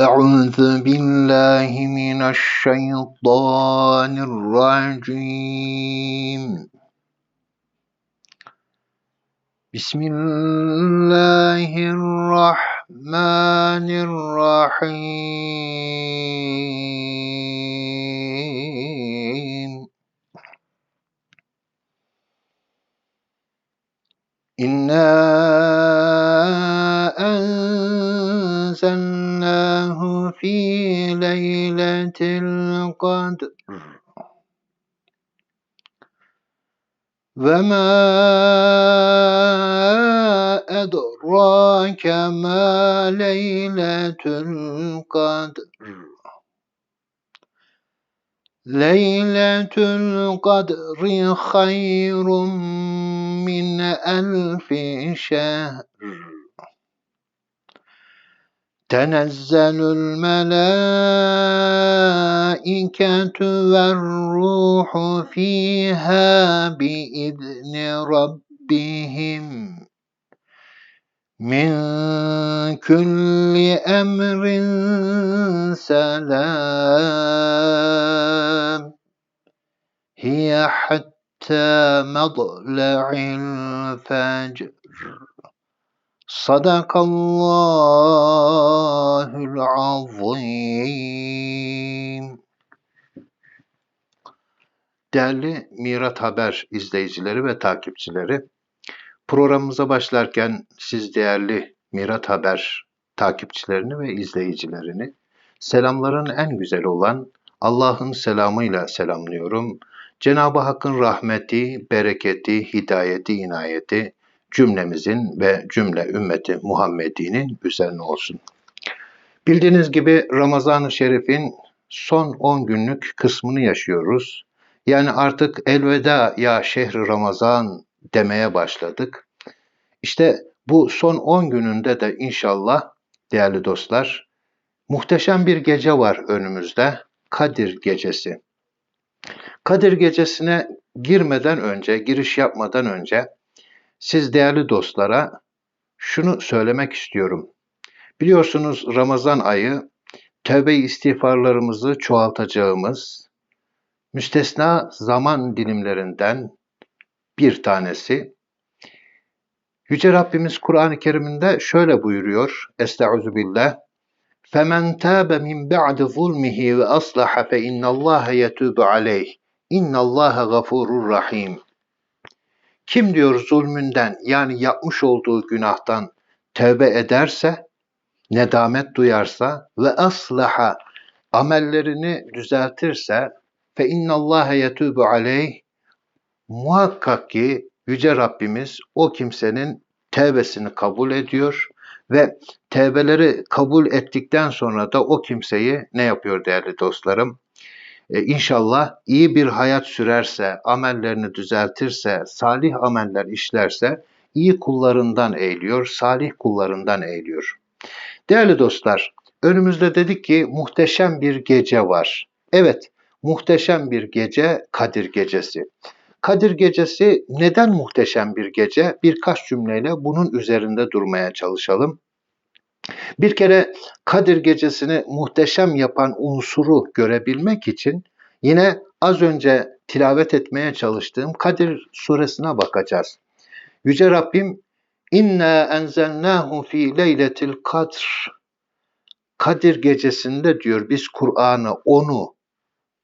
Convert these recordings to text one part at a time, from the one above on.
أعوذ بالله من الشيطان الرجيم. بسم الله الرحمن الرحيم. إنا أنزلناه في ليلة القدر. وما أدراك ما ليلة القدر؟ ليلة القدر خير من ألف شهر. تنزل الملائكة والروح فيها بإذن ربهم. من كل أمر سلام. هي حتى مطلع الفجر. Sadakallahul azim. Değerli Mirat Haber izleyicileri ve takipçileri, programımıza başlarken siz değerli Mirat Haber takipçilerini ve izleyicilerini selamların en güzel olan Allah'ın selamıyla selamlıyorum. Cenab-ı Hakk'ın rahmeti, bereketi, hidayeti, inayeti, cümlemizin ve cümle ümmeti Muhammedi'nin üzerine olsun. Bildiğiniz gibi Ramazan-ı Şerif'in son 10 günlük kısmını yaşıyoruz. Yani artık elveda ya şehri Ramazan demeye başladık. İşte bu son 10 gününde de inşallah değerli dostlar muhteşem bir gece var önümüzde. Kadir Gecesi. Kadir Gecesi'ne girmeden önce, giriş yapmadan önce siz değerli dostlara şunu söylemek istiyorum. Biliyorsunuz Ramazan ayı tövbe istiğfarlarımızı çoğaltacağımız müstesna zaman dilimlerinden bir tanesi. Yüce Rabbimiz Kur'an-ı Kerim'inde şöyle buyuruyor. Estaizu billah. فَمَنْ تَابَ مِنْ بَعْدِ ظُلْمِهِ وَأَصْلَحَ فَإِنَّ اللّٰهَ يَتُوبُ عَلَيْهِ اِنَّ اللّٰهَ غَفُورٌ rahim. kim diyor zulmünden yani yapmış olduğu günahtan tövbe ederse, nedamet duyarsa ve aslaha amellerini düzeltirse fe innallâhe yetûbu aleyh muhakkak ki Yüce Rabbimiz o kimsenin tevbesini kabul ediyor ve tevbeleri kabul ettikten sonra da o kimseyi ne yapıyor değerli dostlarım? Ee, inşallah iyi bir hayat sürerse, amellerini düzeltirse, salih ameller işlerse iyi kullarından eğiliyor, salih kullarından eğiliyor. Değerli dostlar, önümüzde dedik ki muhteşem bir gece var. Evet, muhteşem bir gece Kadir Gecesi. Kadir Gecesi neden muhteşem bir gece? Birkaç cümleyle bunun üzerinde durmaya çalışalım. Bir kere Kadir Gecesi'ni muhteşem yapan unsuru görebilmek için yine az önce tilavet etmeye çalıştığım Kadir suresine bakacağız. Yüce Rabbim İnna enzelnahu fi leyletil kadr Kadir gecesinde diyor biz Kur'an'ı onu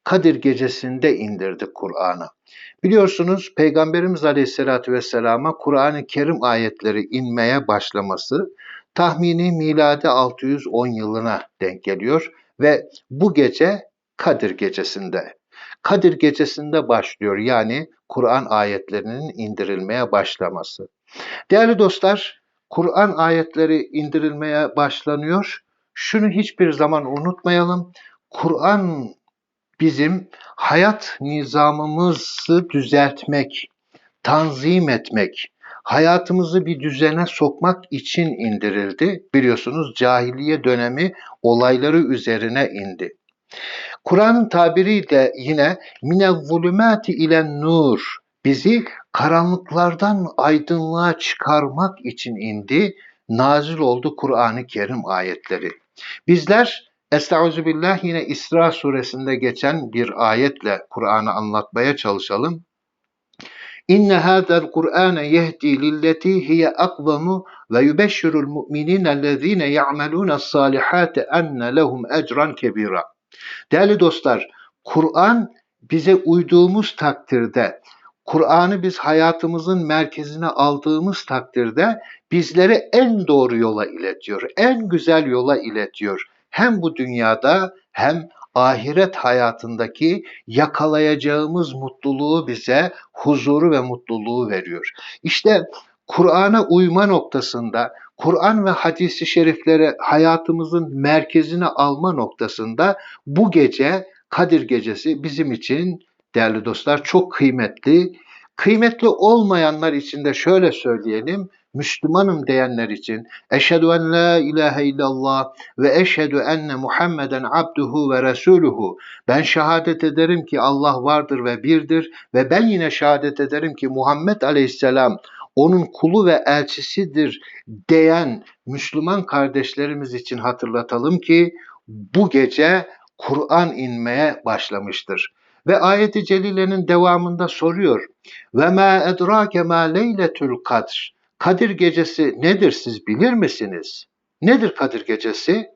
Kadir gecesinde indirdik Kur'an'ı. Biliyorsunuz Peygamberimiz Aleyhisselatü Vesselam'a Kur'an-ı Kerim ayetleri inmeye başlaması tahmini miladi 610 yılına denk geliyor ve bu gece Kadir gecesinde. Kadir gecesinde başlıyor yani Kur'an ayetlerinin indirilmeye başlaması. Değerli dostlar, Kur'an ayetleri indirilmeye başlanıyor. Şunu hiçbir zaman unutmayalım. Kur'an bizim hayat nizamımızı düzeltmek, tanzim etmek, hayatımızı bir düzene sokmak için indirildi. Biliyorsunuz cahiliye dönemi olayları üzerine indi. Kur'an'ın tabiriyle yine mine zulümati ile nur bizi karanlıklardan aydınlığa çıkarmak için indi nazil oldu Kur'an-ı Kerim ayetleri. Bizler Estağfirullah yine İsra suresinde geçen bir ayetle Kur'an'ı anlatmaya çalışalım. İnne hâzel Kur'âne yehdi lilleti hiye akvamu ve yubeşşirul mu'minînellezîne ya'melûne salihâte enne lehum ecran kebira. Değerli dostlar, Kur'an bize uyduğumuz takdirde, Kur'an'ı biz hayatımızın merkezine aldığımız takdirde bizleri en doğru yola iletiyor, en güzel yola iletiyor. Hem bu dünyada hem ahiret hayatındaki yakalayacağımız mutluluğu bize huzuru ve mutluluğu veriyor. İşte Kur'an'a uyma noktasında, Kur'an ve hadisi şerifleri hayatımızın merkezine alma noktasında bu gece Kadir Gecesi bizim için değerli dostlar çok kıymetli. Kıymetli olmayanlar için de şöyle söyleyelim. Müslümanım diyenler için eşhedü en la ilahe illallah ve eşhedü enne Muhammeden abduhu ve resuluhu. Ben şehadet ederim ki Allah vardır ve birdir ve ben yine şehadet ederim ki Muhammed aleyhisselam onun kulu ve elçisidir diyen Müslüman kardeşlerimiz için hatırlatalım ki bu gece Kur'an inmeye başlamıştır. Ve ayet-i celilenin devamında soruyor. Ve ma edrake ma leyletül kadr. Kadir gecesi nedir siz bilir misiniz? Nedir Kadir gecesi?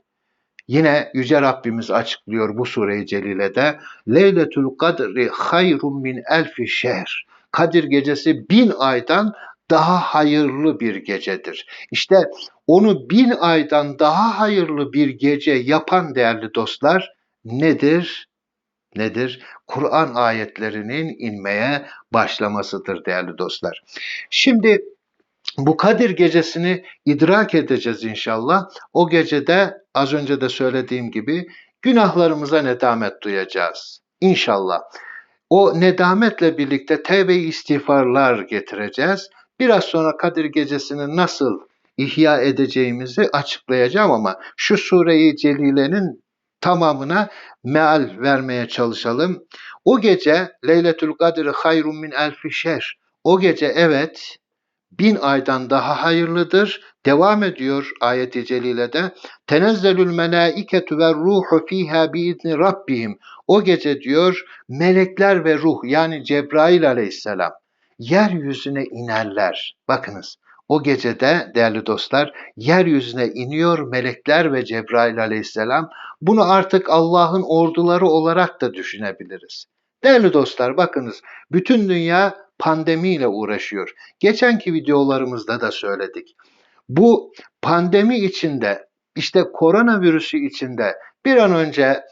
Yine Yüce Rabbimiz açıklıyor bu sure-i celilede. Leyletül kadri hayrun min elfi şehr. Kadir gecesi bin aydan daha hayırlı bir gecedir. İşte onu bin aydan daha hayırlı bir gece yapan değerli dostlar nedir? Nedir? Kur'an ayetlerinin inmeye başlamasıdır değerli dostlar. Şimdi bu Kadir gecesini idrak edeceğiz inşallah. O gecede az önce de söylediğim gibi günahlarımıza nedamet duyacağız. İnşallah. O nedametle birlikte tevbe istiğfarlar getireceğiz. Biraz sonra Kadir gecesini nasıl ihya edeceğimizi açıklayacağım ama şu sureyi celilenin tamamına meal vermeye çalışalım. O gece Leyletül Kadir hayrun min elfi şer. O gece evet bin aydan daha hayırlıdır. Devam ediyor ayet-i celilede. Tenezzelül melâiketu ve ruhu fîhâ biizni rabbihim. O gece diyor melekler ve ruh yani Cebrail aleyhisselam yeryüzüne inerler. Bakınız o gecede değerli dostlar yeryüzüne iniyor melekler ve Cebrail aleyhisselam. Bunu artık Allah'ın orduları olarak da düşünebiliriz. Değerli dostlar bakınız bütün dünya pandemiyle uğraşıyor. Geçenki videolarımızda da söyledik. Bu pandemi içinde işte koronavirüsü içinde bir an önce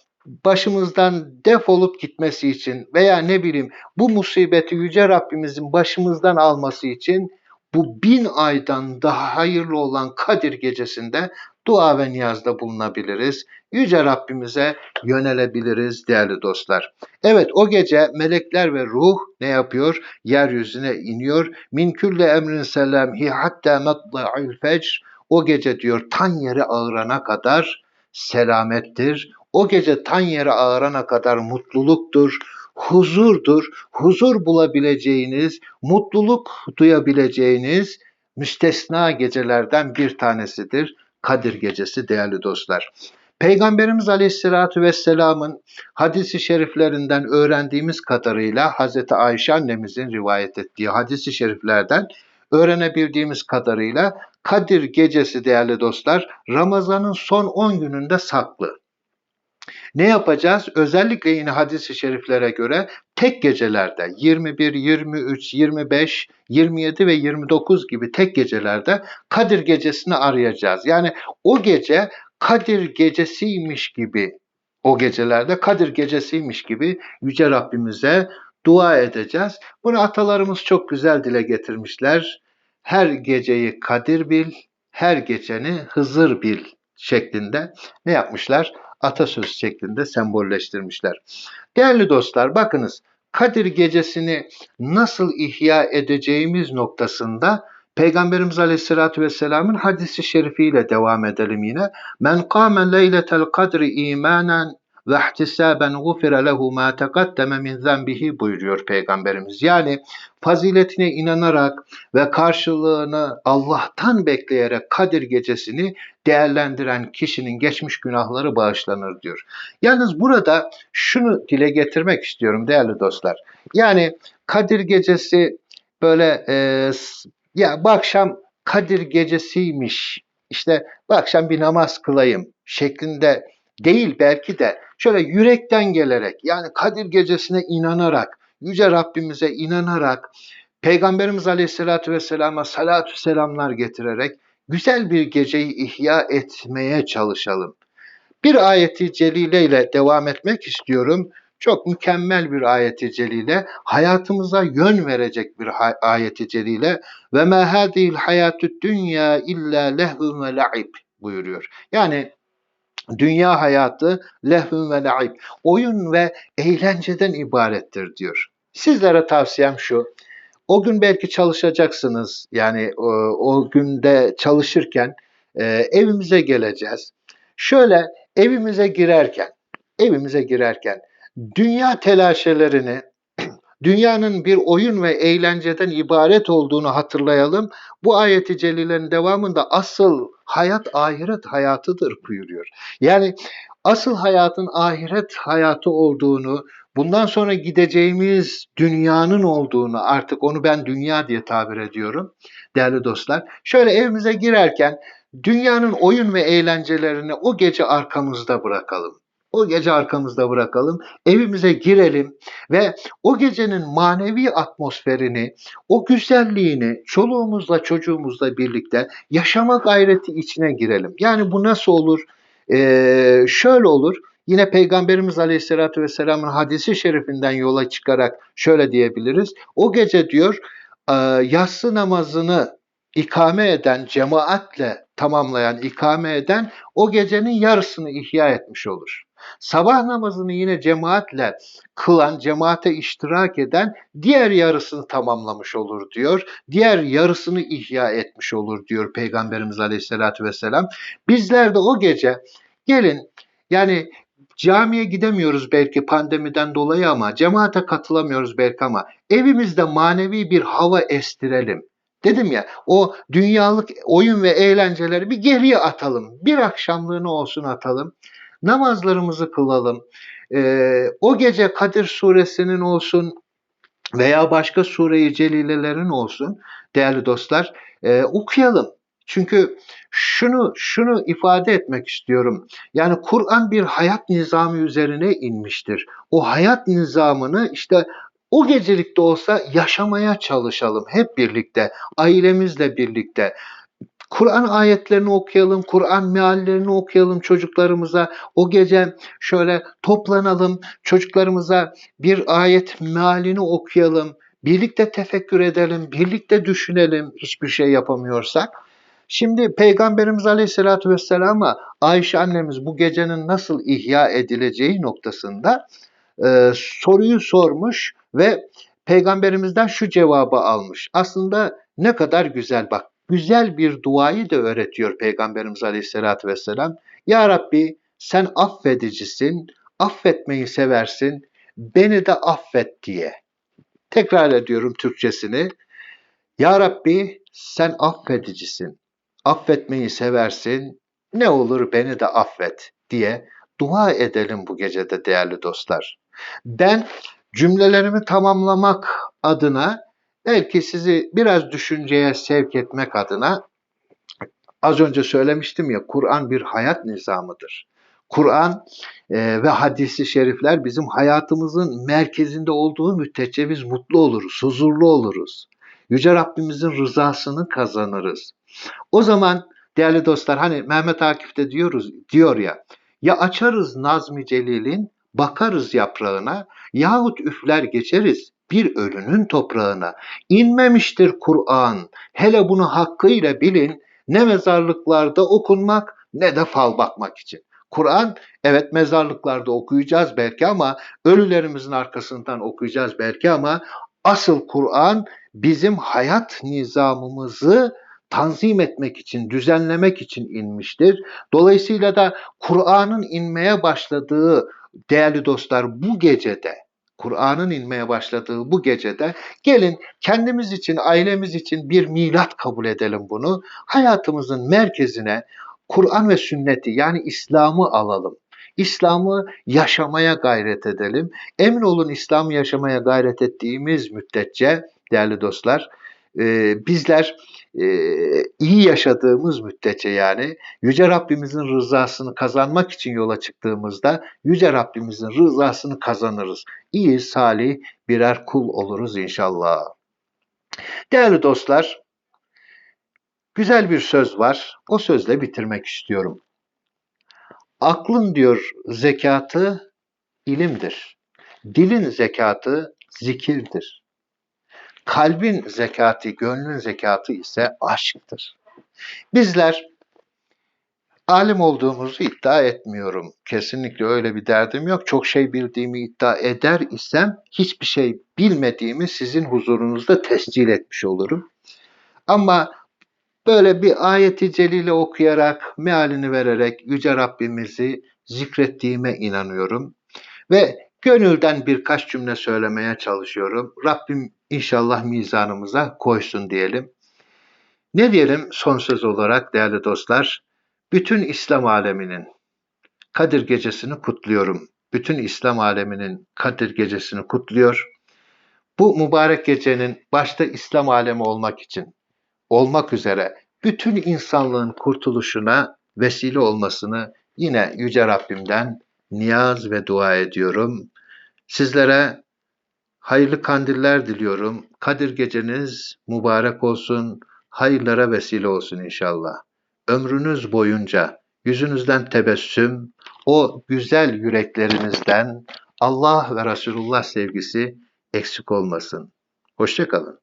başımızdan defolup gitmesi için veya ne bileyim bu musibeti Yüce Rabbimizin başımızdan alması için bu bin aydan daha hayırlı olan Kadir gecesinde dua ve niyazda bulunabiliriz. Yüce Rabbimize yönelebiliriz değerli dostlar. Evet o gece melekler ve ruh ne yapıyor? Yeryüzüne iniyor. Min külle emrin selamhi hatta matla'il fecr. O gece diyor tan yere ağırana kadar selamettir. O gece tan yere ağırana kadar mutluluktur huzurdur. Huzur bulabileceğiniz, mutluluk duyabileceğiniz müstesna gecelerden bir tanesidir. Kadir Gecesi değerli dostlar. Peygamberimiz Aleyhisselatü Vesselam'ın hadisi şeriflerinden öğrendiğimiz kadarıyla Hazreti Ayşe annemizin rivayet ettiği hadisi şeriflerden öğrenebildiğimiz kadarıyla Kadir Gecesi değerli dostlar Ramazan'ın son 10 gününde saklı. Ne yapacağız? Özellikle yine hadis-i şeriflere göre tek gecelerde 21, 23, 25, 27 ve 29 gibi tek gecelerde Kadir gecesini arayacağız. Yani o gece Kadir gecesiymiş gibi o gecelerde Kadir gecesiymiş gibi Yüce Rabbimize dua edeceğiz. Bunu atalarımız çok güzel dile getirmişler. Her geceyi Kadir bil, her geceni Hızır bil şeklinde ne yapmışlar? Atasözü şeklinde sembolleştirmişler. Değerli dostlar bakınız Kadir gecesini nasıl ihya edeceğimiz noktasında Peygamberimiz Aleyhisselatü Vesselam'ın hadisi şerifiyle devam edelim yine. Men kâme leyletel kadri imanen ve ihtisaben gufira lehu ma taqaddeme min zenbihi buyuruyor Peygamberimiz. Yani faziletine inanarak ve karşılığını Allah'tan bekleyerek Kadir gecesini değerlendiren kişinin geçmiş günahları bağışlanır diyor. Yalnız burada şunu dile getirmek istiyorum değerli dostlar. Yani Kadir gecesi böyle e, ya bu akşam Kadir gecesiymiş işte bu akşam bir namaz kılayım şeklinde değil belki de şöyle yürekten gelerek yani Kadir gecesine inanarak Yüce Rabbimize inanarak Peygamberimiz Aleyhisselatü Vesselam'a salatü selamlar getirerek güzel bir geceyi ihya etmeye çalışalım. Bir ayeti celile ile devam etmek istiyorum. Çok mükemmel bir ayeti celile, hayatımıza yön verecek bir ayeti celile ve ma hayatü dünya illa lehvun ve la'ib buyuruyor. Yani dünya hayatı lehvun ve la'ib, oyun ve eğlenceden ibarettir diyor. Sizlere tavsiyem şu, o gün belki çalışacaksınız. Yani o, o günde çalışırken e, evimize geleceğiz. Şöyle evimize girerken, evimize girerken dünya telaşelerini, dünyanın bir oyun ve eğlenceden ibaret olduğunu hatırlayalım. Bu ayeti celilerin devamında asıl hayat ahiret hayatıdır buyuruyor. Yani asıl hayatın ahiret hayatı olduğunu, bundan sonra gideceğimiz dünyanın olduğunu artık onu ben dünya diye tabir ediyorum değerli dostlar. Şöyle evimize girerken dünyanın oyun ve eğlencelerini o gece arkamızda bırakalım. O gece arkamızda bırakalım, evimize girelim ve o gecenin manevi atmosferini, o güzelliğini çoluğumuzla çocuğumuzla birlikte yaşama gayreti içine girelim. Yani bu nasıl olur? Ee, şöyle olur, Yine Peygamberimiz Aleyhisselatü Vesselam'ın hadisi şerifinden yola çıkarak şöyle diyebiliriz. O gece diyor e, yatsı namazını ikame eden, cemaatle tamamlayan, ikame eden o gecenin yarısını ihya etmiş olur. Sabah namazını yine cemaatle kılan, cemaate iştirak eden diğer yarısını tamamlamış olur diyor. Diğer yarısını ihya etmiş olur diyor Peygamberimiz Aleyhisselatü Vesselam. Bizler de o gece gelin yani Camiye gidemiyoruz belki pandemiden dolayı ama cemaate katılamıyoruz belki ama evimizde manevi bir hava estirelim. Dedim ya o dünyalık oyun ve eğlenceleri bir geriye atalım. Bir akşamlığını olsun atalım. Namazlarımızı kılalım. Ee, o gece Kadir suresinin olsun veya başka sure-i celilelerin olsun değerli dostlar e, okuyalım. Çünkü şunu şunu ifade etmek istiyorum. Yani Kur'an bir hayat nizamı üzerine inmiştir. O hayat nizamını işte o gecelikte olsa yaşamaya çalışalım hep birlikte, ailemizle birlikte. Kur'an ayetlerini okuyalım, Kur'an meallerini okuyalım çocuklarımıza. O gece şöyle toplanalım, çocuklarımıza bir ayet mealini okuyalım. Birlikte tefekkür edelim, birlikte düşünelim hiçbir şey yapamıyorsak. Şimdi Peygamberimiz Aleyhisselatü Vesselam'a Ayşe annemiz bu gecenin nasıl ihya edileceği noktasında e, soruyu sormuş ve Peygamberimizden şu cevabı almış. Aslında ne kadar güzel bak. Güzel bir duayı da öğretiyor Peygamberimiz Aleyhisselatü Vesselam. Ya Rabbi sen affedicisin, affetmeyi seversin, beni de affet diye. Tekrar ediyorum Türkçesini. Ya Rabbi sen affedicisin, affetmeyi seversin, ne olur beni de affet diye dua edelim bu gecede değerli dostlar. Ben cümlelerimi tamamlamak adına belki sizi biraz düşünceye sevk etmek adına az önce söylemiştim ya Kur'an bir hayat nizamıdır. Kur'an e, ve hadisi şerifler bizim hayatımızın merkezinde olduğu müddetçe biz mutlu oluruz, huzurlu oluruz. Yüce Rabbimizin rızasını kazanırız. O zaman değerli dostlar hani Mehmet Akif de diyoruz diyor ya ya açarız Nazmi Celil'in bakarız yaprağına yahut üfler geçeriz bir ölünün toprağına. İnmemiştir Kur'an. Hele bunu hakkıyla bilin. Ne mezarlıklarda okunmak ne de fal bakmak için. Kur'an evet mezarlıklarda okuyacağız belki ama ölülerimizin arkasından okuyacağız belki ama asıl Kur'an bizim hayat nizamımızı tanzim etmek için, düzenlemek için inmiştir. Dolayısıyla da Kur'an'ın inmeye başladığı değerli dostlar bu gecede Kur'an'ın inmeye başladığı bu gecede gelin kendimiz için, ailemiz için bir milat kabul edelim bunu. Hayatımızın merkezine Kur'an ve sünneti yani İslam'ı alalım. İslam'ı yaşamaya gayret edelim. Emin olun İslam'ı yaşamaya gayret ettiğimiz müddetçe değerli dostlar bizler e, iyi yaşadığımız müddetçe yani Yüce Rabbimizin rızasını kazanmak için yola çıktığımızda Yüce Rabbimizin rızasını kazanırız. İyi, salih birer kul oluruz inşallah. Değerli dostlar, güzel bir söz var. O sözle bitirmek istiyorum. Aklın diyor zekatı ilimdir. Dilin zekatı zikirdir. Kalbin zekatı, gönlün zekatı ise aşktır. Bizler alim olduğumuzu iddia etmiyorum. Kesinlikle öyle bir derdim yok. Çok şey bildiğimi iddia eder isem hiçbir şey bilmediğimi sizin huzurunuzda tescil etmiş olurum. Ama böyle bir ayeti celile okuyarak, mealini vererek Yüce Rabbimizi zikrettiğime inanıyorum. Ve gönülden birkaç cümle söylemeye çalışıyorum. Rabbim inşallah mizanımıza koysun diyelim. Ne diyelim son söz olarak değerli dostlar? Bütün İslam aleminin Kadir Gecesi'ni kutluyorum. Bütün İslam aleminin Kadir Gecesi'ni kutluyor. Bu mübarek gecenin başta İslam alemi olmak için, olmak üzere bütün insanlığın kurtuluşuna vesile olmasını yine Yüce Rabbimden niyaz ve dua ediyorum. Sizlere hayırlı kandiller diliyorum. Kadir geceniz mübarek olsun, hayırlara vesile olsun inşallah. Ömrünüz boyunca yüzünüzden tebessüm, o güzel yüreklerinizden Allah ve Resulullah sevgisi eksik olmasın. Hoşçakalın.